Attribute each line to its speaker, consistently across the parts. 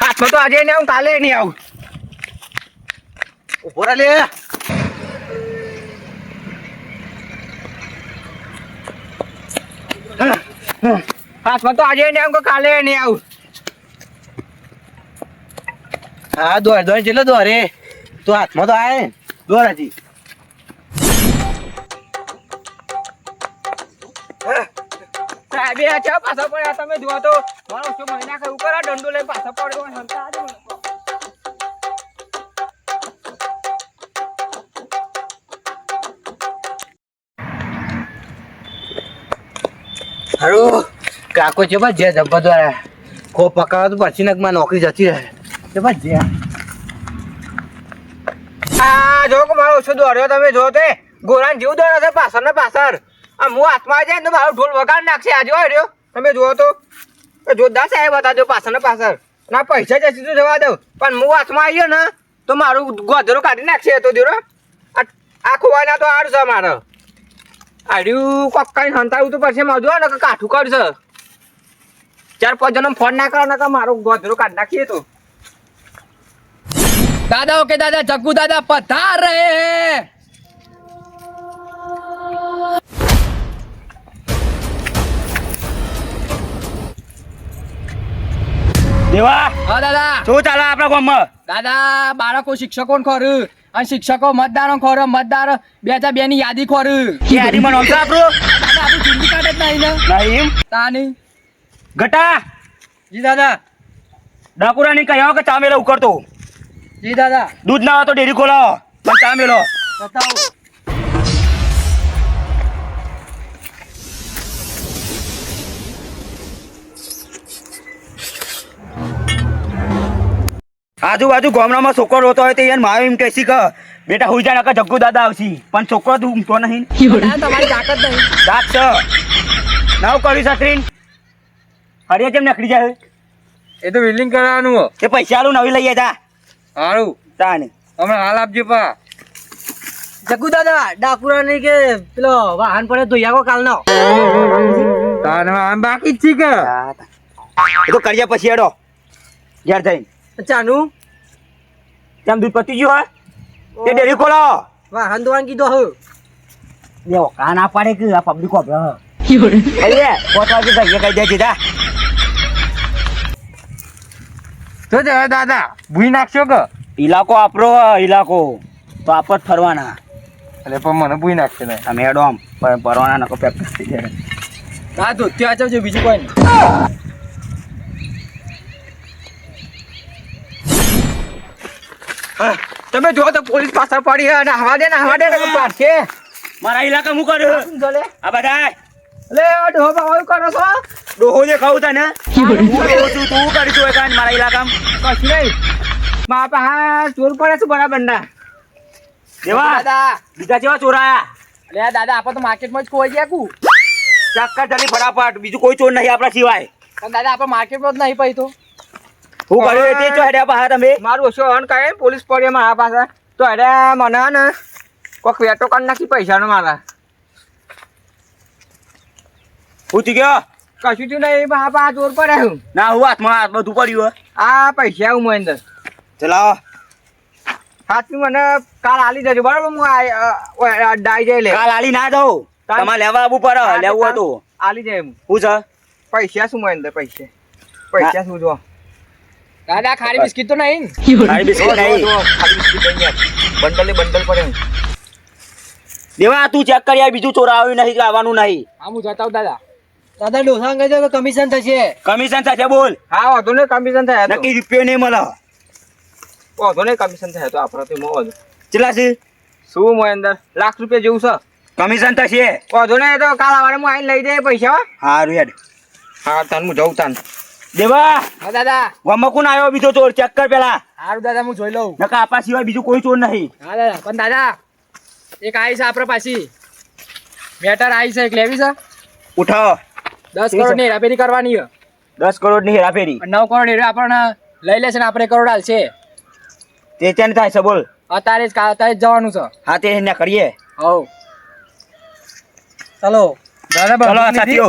Speaker 1: હાથમાં તો આજે નહીં આવું કાલે નહીં આવું.
Speaker 2: ઊભો લે.
Speaker 1: હાથમાં તો આજે નહીં આવું કાલે નહીં આવું?
Speaker 2: હા દોડ દોડ જેટલો દોરે તો હાથમાં તો આવે દોર હજી.
Speaker 1: સાહેબ છે પાછા પડ્યા તમે જોવા તો. મારો શું મહિના કરું કરો, દંડો લઈને પાછા પડ્યો હંતા આજે
Speaker 2: હારું કાકો છે બસ જે ધબ્બા દ્વારા ખો પકડવા તો પછી નકમાં નોકરી જતી રહે. તો બસ જે.
Speaker 1: આ જો કે મારો ઓછો દોડ્યો, તમે જો તે. ગોરાન જેવું દોડ્યો છે પાછળ ને પાછળ. આ હું હાથમાં જાય ને તો મારો ઢોલ વગાડ નાખશે. આજે હોય રહ્યો. તમે જુઓ તો. જોરદાર સાહેબ હતા જો પાછળ ને પાછળ. ના પૈસા જશે તો જવા દઉં. પણ હું હાથમાં આવ્યો ને, તો મારું ગોધરો કાઢી નાખશે તો દીરો આ આ ખોવાના તો આડ છે મારે આડ્યું કોક કઈ હંતાડવું તો પડશે, મારું જો ને કાઠું કરશે ચાર પાંચ જણ ફોન ના કરો ને મારું ગોધરો કાઢી નાખીએ તો.
Speaker 3: દાદા, ઓકે દાદા, જગ્ગુ દાદા પધાર. રહે
Speaker 4: દેવા
Speaker 3: હા દાદા.
Speaker 4: શું ચાલે આપણા ગામમાં?
Speaker 3: દાદા બાળકો શિક્ષકો ખોર. અને શિક્ષકો મતદારો ખોર. મતદાર બે હજાર બે ની યાદી ખોર.
Speaker 4: યાદીમાં છે આપણું?
Speaker 3: દાદા આપણું જિંદગી કાઢે જ નહીં ને.
Speaker 4: નહીં
Speaker 3: તાની.
Speaker 4: ઘટા
Speaker 3: જી દાદા.
Speaker 4: ડાકુરાની કહ્યા કે ચા મેલો ઉકળતો?
Speaker 3: જી દાદા.
Speaker 4: દૂધ ના તો ડેરી ખોલાવો. પણ ચામેલો.
Speaker 3: બતાવો.
Speaker 4: આજુબાજુ ગામડામાં છોકરો રોતો હોય તો એને મારે એમ કહેશી કે બેટા હુઈ જા નકર જગ્ગુ દાદા આવશી. પણ છોકરો તું ઊંઘતો નહીં.
Speaker 3: તમારી તાકાત નહીં.
Speaker 4: દાંત છે. નાવ કર્યું સત્રીન હરિયા કેમ નખડી જાય?
Speaker 1: એ તો વિલિંગ કરવાનું
Speaker 4: એ પૈસા આલું નવી લઈએ જા
Speaker 1: સારું
Speaker 4: તાને
Speaker 1: હમણાં હાલ આપજો પા.
Speaker 2: જગ્ગુ દાદા ડાકુરા નહીં કે પેલો વાહન પડે તો યાગો કાલનો.
Speaker 1: તાને આમ બાકી જ છે કે?
Speaker 4: એ તો કરીએ પછી હેડો. ઘેર જઈને.
Speaker 2: ચાનું
Speaker 4: તેમ દૂધ પતી ગયું હોય તે ડેરી ખોલાવો
Speaker 2: વાહન દોવાન કીધો હું
Speaker 4: લેવો કા ના પાડે કે આ પબ્લિક વાપરે અરે પોત વાગે કહીએ કહી દે સીધા.
Speaker 1: તો જવા દાદા ભૂઈ નાખશો કે?
Speaker 4: ઇલાકો આપરો ઇલાકો તો આપ જ ફરવાના.
Speaker 1: એટલે પણ મને ભૂઈ નાખશે ને
Speaker 4: તમે હેડો આમ. ફરવાના નકો પ્રેક્ટિસ થઈ જાય.
Speaker 3: દાદા ધોતી વાંચવજો બીજું કોઈ નહીં.
Speaker 1: તમે જો તો પોલીસ પાછળ પડી અને હવા દે ને હવા દે ને
Speaker 4: મારા ઇલાકા હું કર્યો આ બધા
Speaker 1: લે ડોહો બાવા કરો છો?
Speaker 4: ડોહો જે ખાવ તને હું. ડોહો છું તું કરી છું એકાન મારા ઇલાકામાં
Speaker 1: કશું નહીં. મા પા ચોર પડે છે બરાબર ના
Speaker 4: દેવા
Speaker 3: દાદા.
Speaker 4: બીજા જેવા ચોરાયા
Speaker 3: લે દાદા આપણે તો માર્કેટમાં જ કોઈ ગયા કુ.
Speaker 4: ચક્કર ચાલી ફટાફટ બીજું કોઈ ચોર નહીં આપણા સિવાય.
Speaker 3: પણ દાદા આપણે માર્કેટમાં જ નહીં પડી તો.
Speaker 4: હું કર્યું એ તે ચો હેડ્યા પાછા તમે
Speaker 1: મારું ઓછો અન કહે પોલીસ પડી મારા પાસે તો હેડ્યા મને ને કોક વેટો કરી નાખી પૈસાનો મારા.
Speaker 4: પૂછી ગયો?
Speaker 1: કશું થયું નહીં મારા પાસે ચોર પડે હું.
Speaker 4: ના હું હાથમાં હાથ બધું પડ્યું
Speaker 1: આ પૈસા હું અંદર.
Speaker 4: ચલાવો
Speaker 1: સાચું મને કાલ આલી દેજો બરાબર? હું આ- આ આ ડાઈ જઈ લે.
Speaker 4: કાલ આલી ના જાઉં તમારે લેવા આવવું પડે લેવું હતું. તો
Speaker 1: આલી જાય હું.
Speaker 4: છે
Speaker 1: પૈસા શું મહેન્દ્ર પૈસા? પૈસા શું જો?
Speaker 3: દાદા ખાલી બિસ્કિટ તો નહીં.
Speaker 4: ખાલી બિસ્કિટ નહીં.
Speaker 1: ખાલી બિસ્કિટ નહીં. બંડલ ને બંડલ પડે
Speaker 4: દેવા તું ચેક કરી બીજું ચોર આવ્યું નહીં આવવાનું નહીં.
Speaker 3: હા હું જતા આવું દાદા.
Speaker 2: દાદા ડોસા કહી દો તો કમિશન થશે.
Speaker 4: કમિશન થશે બોલ.
Speaker 1: હા વાંધો નહીં કમિશન થાય
Speaker 4: નક્કી રૂપિયો નહીં મળે.
Speaker 1: વાંધો નહીં કમિશન થાય તો આપણે તો મોં વાંધો.
Speaker 4: છે?
Speaker 1: શું મોય અંદર? લાખ રૂપિયા જેવું છે.
Speaker 4: કમિશન થશે.
Speaker 1: વાંધો નહીં તો કાલ સવારે હું આવીને લઈ જાય પૈસા હો.
Speaker 4: હારું હેડ.
Speaker 1: હા તને હું જઉં તાન.
Speaker 4: દેવા!
Speaker 3: હા દાદા.
Speaker 4: ગામમાં કોણ આવ્યો બીજો ચોર? ચેક કર પેલા.
Speaker 3: સારું દાદા હું જોઈ લઉં.
Speaker 4: નકા આપણા સિવાય બીજું કોઈ ચોર નહીં.
Speaker 3: હા દાદા. પણ દાદા એક આવી છે આપણે પાછી. મેટર આવી છે એક લેવી છે.
Speaker 4: ઉઠાવો
Speaker 3: દસ કરોડની હેરાફેરી કરવાની
Speaker 4: દસ કરોડની હેરાફેરી
Speaker 3: નવ કરોડ હેરા આપણને લઈ લેશે ને આપણે કરોડ હાલશે
Speaker 4: તે ચેન થાય છે બોલ.
Speaker 3: અત્યારે જ અત્યારે જ જવાનું છે.
Speaker 4: હા તે એને કરીએ.
Speaker 3: હવ.
Speaker 2: ચાલો.
Speaker 1: દાદા
Speaker 4: ચલો સાથીઓ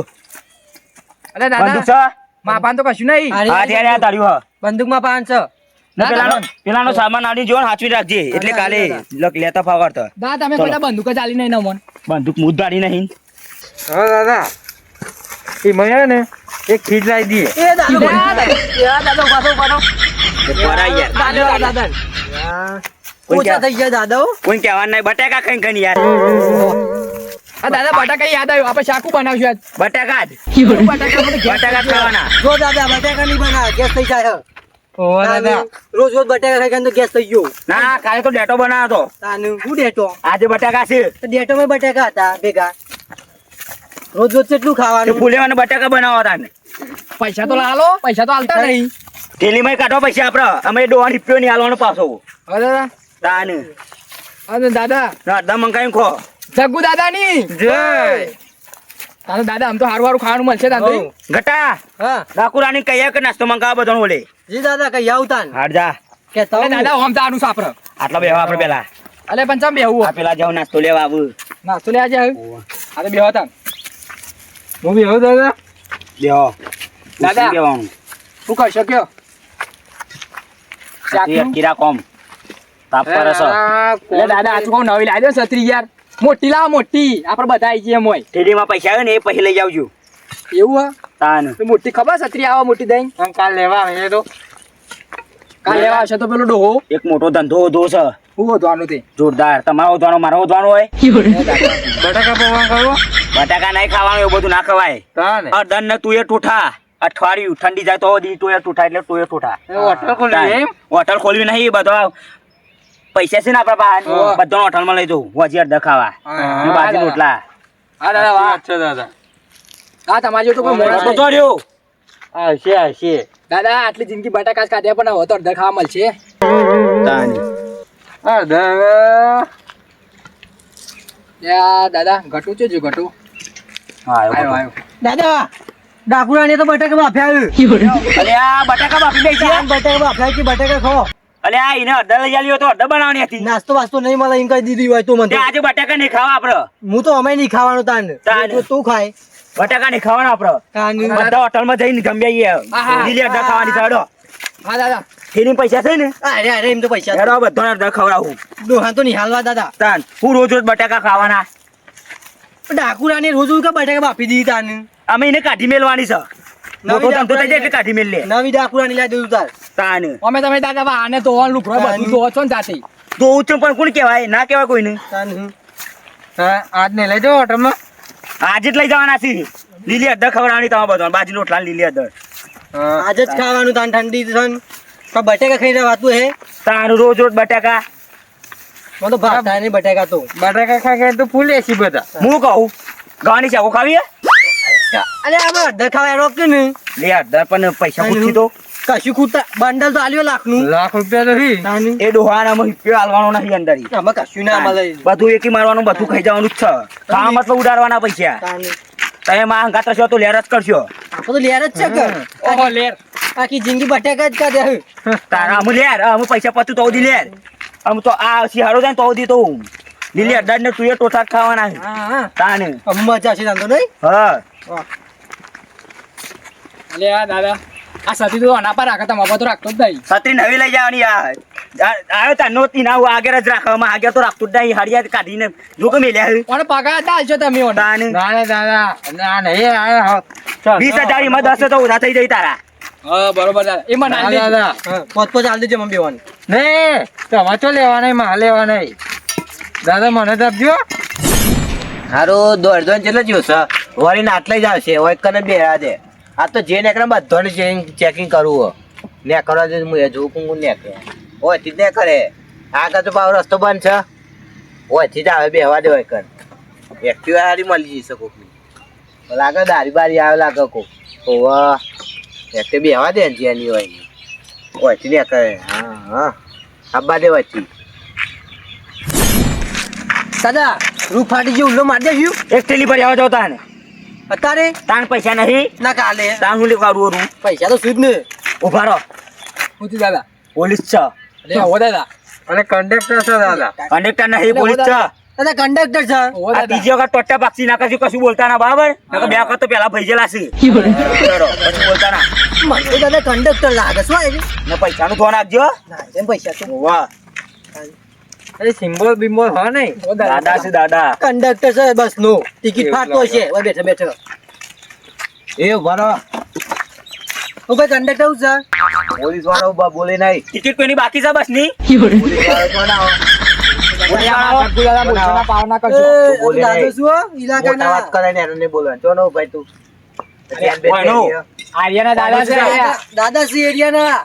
Speaker 3: અરે દાદા. માપાન તો કશું નહીં.
Speaker 4: હા ત્યારે આ તાળ્યું હ.
Speaker 2: બંદૂકમાં પાંચ છે.
Speaker 4: ને
Speaker 3: ના,
Speaker 4: પેલાનો પેલાનો સામાન આની જો ને હાચવી રાખજે. એટલે કાલે
Speaker 2: લેતા
Speaker 4: ફાવર લેતા દા
Speaker 3: દાદા તમે. કોઈ બંદૂક જ આલી નહીં ને
Speaker 4: બંદૂક મુદ દાડી નહીં.
Speaker 1: હા દાદા. એ મને ને એક ખીજ લાવી દઈએ
Speaker 2: એ દાદા એ દાદો પાછો પાછો
Speaker 4: પરા યાર
Speaker 2: દાદો દાદા
Speaker 4: કોઈ
Speaker 2: ઓછા
Speaker 4: કે-
Speaker 2: થઈ ગયા દાદો
Speaker 4: કોઈ કહેવાનું નહીં? બટાકા કઈ કઈ યાર.
Speaker 3: આ દાદા બટાકા યાદ આવ્યું. આપણે શાકુ બનાવશું આજ.
Speaker 4: બટાકા જ
Speaker 3: બટાકા
Speaker 4: બટાકા ખાવાના.
Speaker 2: જો દાદા બટાકા નહીં બનાવે ગેસ થઈ જાય
Speaker 1: દાદા.
Speaker 2: રોજ રોજ બટાકા ખાઈ તો ગેસ થઈ ગયો.
Speaker 4: ના કાલે તો ડેટો બનાવ્યો
Speaker 2: હતો શું ડેટો?
Speaker 4: આજે બટાકા છે.
Speaker 2: તો ડેટોમાં બટાકા હતા ભેગા. રોજ રોજ કેટલું ખાવાનું?
Speaker 4: ફૂલે મને બટાકા બનાવવા હતા ને.
Speaker 3: પૈસા તો લાલો પૈસા તો હાલતા નહીં.
Speaker 4: થેલીમાં કાઢો પૈસા આપડે. અમે ડોહા હિપ્યો નહીં હાલવાનો પાછો.
Speaker 3: હવે દાદા.
Speaker 4: તાન.
Speaker 3: અને દાદા.
Speaker 4: અડધા મંગાવી ખો.
Speaker 3: જગ્ગુ દાદા ની
Speaker 1: જય!
Speaker 3: તારે દાદા આમ તો હારું હારું ખાવાનું મળશે દાદા
Speaker 4: ઘટા!
Speaker 2: હા.
Speaker 4: ડાકુરાની કહીએ કે નાસ્તો મંગાવો બધો ઓલે.
Speaker 2: જી દાદા કઈ આવતા
Speaker 4: હાડ જા.
Speaker 2: કે
Speaker 3: અરે દાદા ઓમ તારું સાપર
Speaker 4: આટલા બેહવા આપણે પેલા.
Speaker 3: અલે પંચમ બેહું
Speaker 4: આ પેલા જાવ નાસ્તો લેવા આવ.
Speaker 3: નાસ્તો લે આજે આ તો બેહો તા
Speaker 1: હું બેહો દાદા?
Speaker 4: બેહો.
Speaker 3: દાદા. શું કહી શક્યો?
Speaker 4: અટકીરા કોમ તાપ પર છો.
Speaker 3: એટલે દાદા આ કોમ નવી લાવી દો છત્રી યાર મોટી લાવ મોટી. આપણે બધા આવી જઈએ મોય.
Speaker 4: થેલીમાં પૈસા આવે ને એ પછી લઈ જાવજો
Speaker 3: એવું હા?
Speaker 4: તાન.
Speaker 3: તો મોટી ખબર છત્રી આવા મોટી દઈ
Speaker 1: કાલ લેવા આવે તો.
Speaker 3: કાલ લેવા આવશે તો પેલો ડોહો.
Speaker 4: એક મોટો ધંધો વધો છે.
Speaker 3: હું વધવાનું તે?
Speaker 4: જોરદાર. તમારો વધવાનો મારો વધવાનો હોય.
Speaker 1: બટાકા પૌવા કરો
Speaker 4: બટાકા નહીં ખાવાનું એવું બધું ના ખવાય.
Speaker 1: તાન.
Speaker 4: અડધન ને તું એ ટૂઠા અઠવાડિયું ઠંડી જાય તો દી ટોયર ટૂઠા એટલે ટોયર ટૂઠા
Speaker 1: હોટલ ખોલવી
Speaker 4: હોટલ ખોલવી નહીં બધો પૈસા છે ને આપડા પાસે?
Speaker 3: બધો
Speaker 4: હોટલ હોટલમાં લઈ જવું વજી અડધા ખાવા
Speaker 1: હા,
Speaker 4: ને રોટલા.
Speaker 3: હા દાદા વાહ.
Speaker 1: અચ્છા દાદા.
Speaker 3: હા તમારી જોડે તો કોઈ મોડા
Speaker 4: તો
Speaker 3: નહીં.
Speaker 4: હા છે
Speaker 1: હા છે.
Speaker 3: દાદા આટલી જિંદગી બટાકા જ ખાધ્યા પણ હવે તો અડધા ખાવા મળશે.
Speaker 1: હા દાદા.
Speaker 3: યા દાદા ઘટું છે જો ઘટું.
Speaker 4: હા
Speaker 3: આવ્યો
Speaker 4: આવ્યો
Speaker 2: દાદા ડાકુરાને તો બટાકા બાફ્યા
Speaker 4: બટાકા બાફી દઈ છે.
Speaker 2: બટાકા બાફ્યા કે બટાકા ખાઓ.
Speaker 4: અલે આ એને અડધા લઈ આલ્યો તો અડધા બનાવવાની હતી.
Speaker 2: નાસ્તો વાસ્તો નહીં મળે એમ કઈ દીધી હોય તો મને
Speaker 4: આજે બટાકા નહીં ખાવા આપડે.
Speaker 2: હું તો અમે નહીં ખાવાનું તાન. તો તું ખાય.
Speaker 4: બટાકા નહીં ખાવાના આપડે.
Speaker 2: તાન.
Speaker 4: બધા હોટલમાં જઈને જમ્યા
Speaker 3: હા, હા.
Speaker 4: લીલી અડધા ખાવાની ચાડો
Speaker 3: હા દાદા.
Speaker 4: ફેરી પૈસા છે ને?
Speaker 2: અરે અરે એમ તો પૈસા
Speaker 4: હેડો બધો અડધા ખવડાવું.
Speaker 2: ડોહા તો નિહાલવા દાદા.
Speaker 4: તાન હું રોજ રોજ બટાકા ખાવાના.
Speaker 2: ડાકુરાને રોજ રોજ કા બટાકા બાફી દીધી તાન?
Speaker 4: અમે એને કાઢી મેલવાની છે.
Speaker 2: નવી ડાકુરાની લઈ દીધું તાર.
Speaker 4: તાન.
Speaker 3: અમે તમે દાદા બા આને તો લુકડો બધું તો છો ને જાતે
Speaker 4: તો ઉચ્ચ પણ કોણ કહેવાય? ના કહેવાય કોઈને.
Speaker 2: હા?
Speaker 1: આજ ને લઈ જાઓ હોટલમાં?
Speaker 4: આજે જ લઈ જવાના છે લીલી અડધા ખવડાવવાની તમારે બધો. બાજરી રોટલા ને લીલી
Speaker 1: હા
Speaker 2: આજે જ ખાવાનું તાન ઠંડી છે તો પણ ખાઈ ખાઈને વાતું હે?
Speaker 4: તારું રોજ રોજ બટાકા.
Speaker 2: મને તો ભાવતા નહીં બટાકા તો.
Speaker 1: બટાકા ખાઈ તો ફૂલે છે બધા.
Speaker 4: હું કહું? ગવાની શાકો ખાવી
Speaker 2: અરે આમાં અડધા ખાવા રોક્યું કે નહીં
Speaker 4: લે અડધા પણ પૈસા પૂછી તો.
Speaker 2: કશું ખૂટતા બંડલ તો આલ્યો લાખનું.
Speaker 1: લાખ રૂપિયા
Speaker 2: નથી
Speaker 4: એ ડોહાનામાં હિપ્યો હાલવાનો નથી અંદર.
Speaker 2: આમાં કશું ના મળે
Speaker 4: બધું એકી મારવાનું બધું ખાઈ જવાનું જ છે. ખાવા મતલબ ઉડાડવાના પૈસા. તમે માં હંગાત છો તો લેર જ કરશો.
Speaker 2: તો લેર જ છે કે
Speaker 3: ઓહો લેર.
Speaker 2: આખી જિંદગી બટાકા જ કાઢ્યા
Speaker 4: તારા અમુ લેર અમુ પૈસા પતું તો દી લેર. અમુ તો આ શિયાળો જાય તો દી તો લીલી અડ્ડા ને તું એ ટોઠા ખાવાના છે. તાને.
Speaker 2: મજા છે તાન તો નહીં?
Speaker 4: હા.
Speaker 3: લે આ દાદા. આ સતી તો આના પર રાખે તમારા તો રાખતો જ નહીં.
Speaker 4: છત્રી નવી લઈ જવાની આવ્યો તાર નો તી ના હું આગળ જ રાખવામાં આગળ તો રાખતું જ નહીં. હરિયા કાઢીને જો કે મેલ્યા.
Speaker 3: કોને પગાર ચાલશો તમે ના
Speaker 4: તાને
Speaker 1: ના દાદા ના નહીં
Speaker 4: વીસ હજારમાં દસ તો ઉધા થઈ જાય તારા.
Speaker 3: બરોબર દાદા એ મને.
Speaker 1: દાદા
Speaker 2: પોત પોત આલ દેજે મમ્મી વાન
Speaker 1: નહીં તમારે તો લેવા નહીં માં લેવા નહીં દાદા મને તો આપજો.
Speaker 2: હારું દોઢ દોઢ જેટલો જ્યો છે વળીને આટલે જ આવશે હોય કને બે દે. આ તો જે નેકરે બધાને ચેકિંગ કરવું હો. ને કરવા દે હું એ જોઉં કું નેકરે ઓયથી ને કરે આગળ તો પાવ રસ્તો બંધ છે. ઓયથી જ આવે, બેહવા દે હોય કર એક્ટિવા હારી મળી જશે કોકની. લાગે દારી બારી આવે લાગે કોક. ઓવા એક્ટિવ બેહવા દે ને જેની હોયની હોયથી ને કરે હા હા. આબા દે વચ્ચી દાદા રૂપ ફાટી ગયું, ઉલ્લો મારી દેશું
Speaker 4: એક ટેલી પર આવવા જાવ તાને
Speaker 2: અત્યારે?
Speaker 4: તાન પૈસા નહીં
Speaker 2: ના કાલે.
Speaker 4: તાન હું લેવા રૂ
Speaker 2: પૈસા તો સુધ ને.
Speaker 4: ઊભા રહો.
Speaker 3: પૂછી દાદા.
Speaker 4: પોલીસ છે.
Speaker 3: અલે હો દાદા.
Speaker 1: અને કંડક્ટર છે દાદા.
Speaker 4: કંડક્ટર નહીં પોલીસ છે.
Speaker 2: દાદા કંડક્ટર છે.
Speaker 3: બીજી
Speaker 4: આ વખત ટોટા પાક્ષી ના કશું કશું બોલતા ના બરાબર? નકર બે વખત તો પેલા ભૈજેલા છે. બોલતા ના.
Speaker 2: મને દાદા કંડક્ટર લાગે શું
Speaker 4: ને પૈસાનું ફોન આપજો
Speaker 2: એમ પૈસા તો
Speaker 4: વાહ.
Speaker 2: અરે સિમ્બોલ બિમ્બોલ હા નહીં.
Speaker 3: દાદા.
Speaker 4: છે દાદા.
Speaker 2: કંડક્ટર છે બસ નો. ટિકિટ ફાટતો છે. ઓય બેઠો બેઠો.
Speaker 5: એ ભરો
Speaker 2: ઓ ભાઈ કંડક્ટર હું છે?
Speaker 5: પોલીસ વાળો ઊભા બોલે નહીં.
Speaker 4: ટિકિટ કોઈની બાકી છે બસની?
Speaker 5: પોલીસ વાળો
Speaker 3: દાદા
Speaker 5: બોલે નહીં. વાત કરે ને એને બોલવાનું. ભાઈ તું.
Speaker 3: આર્યના છે
Speaker 2: એરિયાના.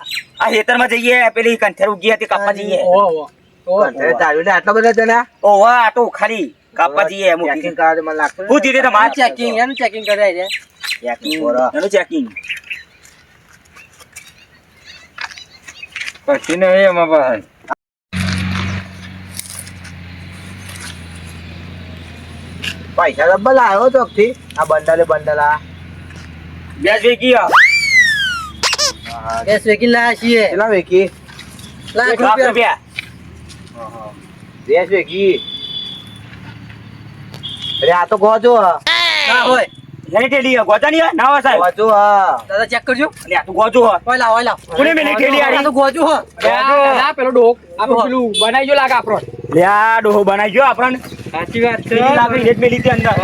Speaker 4: આ ખેતરમાં જઈએ પેલી કંઠેર ઉગી હતી કાપવા જઈએ.
Speaker 3: ઓહો,
Speaker 5: આટલા બધા જણા?
Speaker 4: ઓ વાહ આ તો ખાલી કાપવા જઈએ એમ
Speaker 5: ચેકિંગ મને લાગતું
Speaker 4: હું ધીરે તમારે
Speaker 2: ચેકિંગ એનું ચેકિંગ કરાય છે.
Speaker 5: ચેકિંગ
Speaker 4: એનું ચેકિંગ
Speaker 2: પછી નહીં એમાં ભાઈ
Speaker 5: પૈસા ભલા આવ્યો તો થી આ બંડલે બંડલા.
Speaker 4: બે આ.
Speaker 2: એ સ્વેકિંગ લાયા છીએ.
Speaker 5: કેટલા વેકી
Speaker 2: લાખ રૂપિયા.
Speaker 5: વેચ વેકી અરે આ તો ગોજો. હ.
Speaker 2: ના હોય.
Speaker 4: લઈ ના હોય સાહેબ.
Speaker 5: ગોજો હ.
Speaker 2: દાદા ચેક કરજો.
Speaker 4: અને આ તો ગોજો આ.
Speaker 2: ઓય લાવ ઓય લાવ.
Speaker 4: કોને મેલી ઠેલી
Speaker 2: આ તો ગોજુ હો.
Speaker 3: અરે પેલો ડોક આપણું પેલું બનાવી જો લાગે આપણો.
Speaker 4: લે આ ડોહો બનાવી આપણને.
Speaker 2: સાચી વાત
Speaker 4: મેલી હતી અંદર.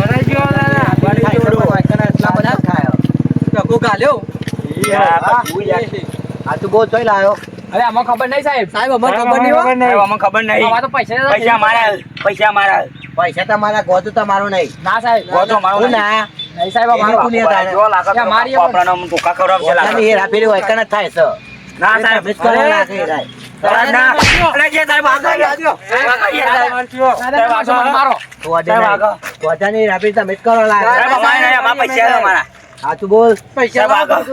Speaker 5: ખાઈ શકો, વાંચવાના એટલા બધા. ખાયો.
Speaker 2: ટકો ગાલ્યો.
Speaker 4: યાર, બધું યાર.
Speaker 5: આ. તો ચોઈ લાયો.
Speaker 3: અરે આમાં ખબર નહીં સાહેબ.
Speaker 2: સાહેબ અમને ખબર નહીં ખબર
Speaker 4: નહીં અમને ખબર નહીં.
Speaker 3: આમાં તો પૈસા
Speaker 4: પૈસા મારા પૈસા મારા.
Speaker 5: પૈસા તમારા ગોતો તમારો નહીં.
Speaker 3: ના સાહેબ.
Speaker 4: ગોતો મારો.
Speaker 5: ના.
Speaker 3: નહીં. સાહેબ અમારો
Speaker 5: કોની હતા?
Speaker 4: જો લાગે
Speaker 3: મારી
Speaker 4: આપણને આમ ધોકા ખવડાવશે લાગે.
Speaker 5: એ રાપેલી હોય કને થાય છે.
Speaker 4: ના સાહેબ.
Speaker 5: મિસ કરે ના.
Speaker 4: સાહેબ, છે
Speaker 5: બોલ.
Speaker 2: પૈસા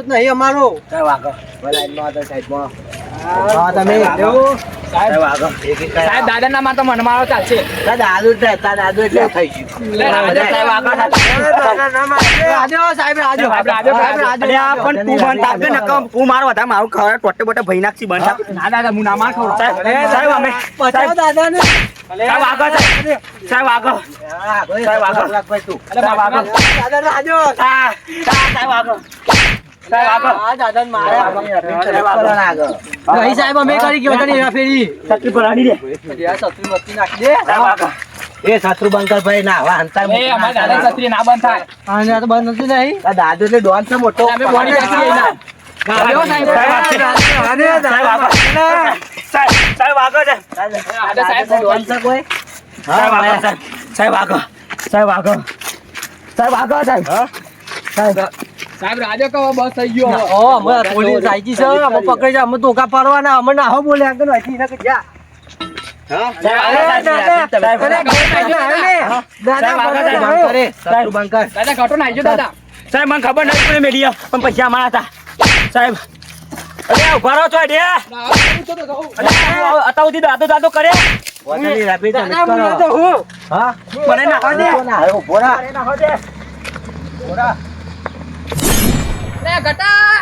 Speaker 2: નહીં અમારો.
Speaker 4: સાહેબ આગળ.
Speaker 5: હા, તમે
Speaker 4: સાહેબ
Speaker 3: દાદા ના મારતો મને મારો ચાલશે
Speaker 5: દાદુ દાદુ એટલે થઈ ગયું.
Speaker 4: તું ને તું મારો વધારે મારું ખવડાવે, ટોટે બોટે ભઈ નાખશી, બંધ.
Speaker 3: ના દાદા હું ના માર ખવડાવું.
Speaker 4: સાહેબ, અમે-
Speaker 2: પચાવો દાદાને
Speaker 4: સાહેબ આગળ, સાહેબ. આગળ.
Speaker 5: હા,
Speaker 4: સાહેબ, આગળ.
Speaker 5: તું.
Speaker 4: સાહેબ, આગળ.
Speaker 2: દાદા
Speaker 4: હા, હા, સાહેબ આગળ.
Speaker 2: નહીં સાહેબ અમે કરી ગયો તને હેરાફેરી
Speaker 4: છત્રી પર આની દે.
Speaker 2: આ મસ્તી નાખી દે
Speaker 5: એ શત્રુ બંકર ભાઈ ના હવા હંતાર
Speaker 3: એ
Speaker 5: મૂકી
Speaker 3: દાદા છત્રી ના બંધ થાય
Speaker 2: આને તો બંધ નથી નહીં
Speaker 5: આ દાદુ એટલે ડોન છે મોટો
Speaker 3: અમે બોડી સાહેબ.
Speaker 4: સાહેબ આગળ. સાહેબ આગળ. સાહેબ, સાહેબ આગળ
Speaker 3: સાહેબ
Speaker 5: ડોન છે કોઈ
Speaker 4: સાહેબ આગળ, સાહેબ. સાહેબ આગળ. સાહેબ આગળ. સાહેબ આગળ, સાહેબ.
Speaker 3: સાહેબ રાજો કહો બસ થઈ ગયો?
Speaker 2: ઓ અમે પોલીસ આવી ગઈ છે અમે પકડી જા અમે ધોકા પાડવાના અમે ના હો બોલે આગળ વાંચી ના જા.
Speaker 4: સાહેબ સાહેબ. સાહેબ સાહેબ, સાહેબ. સાહેબ મને ખબર નથી મેલી આ, પણ પૈસા અમારા હતા. સાહેબ અરે ઊભા રહો છો દાદો દાદો કરે. મને ના.
Speaker 3: લે ઘટા.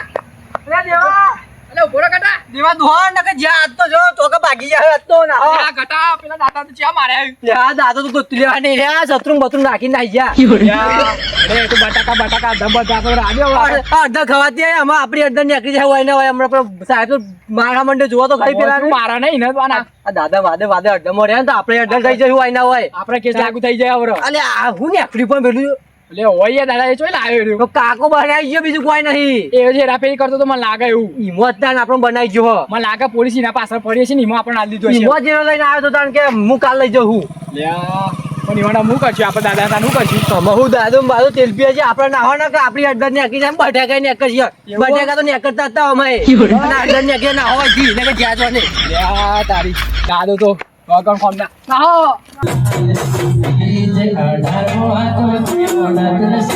Speaker 2: અરે દેવા.
Speaker 3: અલે ઊભો ઘટા.
Speaker 2: દેવા દોહન નકર જ્યાં આજ તો જો તો કે ભાગી જાય આજ તો ના.
Speaker 3: આ ઘટા પેલા દાદા તો ચા મારે
Speaker 2: લે આ દાદો તો ગોતું લેવા નહીં રહ્યા સત્રુંગ બત્રુંગ નાખીને નાઈ જા
Speaker 3: અરે તું બટાકા બટાકા ધબ ધબ રાજો
Speaker 2: અડધા આમાં આપણી અડધા નીકળી જાય હોય ને હોય હમણાં સાહેબ તો મારા મંડે જોવા તો ખાઈ પેલા
Speaker 3: મારા નહીં ને
Speaker 2: આ દાદા વાદે વાદે અડધા મળે ને તો આપણે અડધા થઈ જશું હોય ના હોય.
Speaker 3: આપણે કેસ લાગુ થઈ જાય હવે
Speaker 2: અલે આ હું નીકળી પણ પેલું
Speaker 3: એટલે હોય દાદા એ ચોઈ લાવ્યો રહ્યો
Speaker 2: કાકો બનાવી ગયો બીજું કોઈ નહીં.
Speaker 3: એ જે રાફેરી કરતો તો મને લાગે એવું.
Speaker 2: દાન આપણને બનાવી ગયો હો.
Speaker 3: મને લાગે પોલીસ એના પાછળ પડીએ છે ને એમાં આપણને આલી દીધો છે.
Speaker 2: જેનો લઈને આવ્યો તો તાણ કે હું કાલ લઈ જઉં
Speaker 3: પણ એવાના હું કરશું? આપણે દાદા હતા હું કરશું?
Speaker 2: તમે હું દાદો ને બાદુ છે આપણે નાહો ના કે આપણી અડધા ને જાય બટાકા ને એક
Speaker 3: એવું?
Speaker 2: બટાકા તો નેકરતા હતા અમે અને ને નેકી ના હોય જી ને. કે જ્યાં જો
Speaker 3: તારી દાદો તો વગર ખોમના નાહો
Speaker 6: અઢાર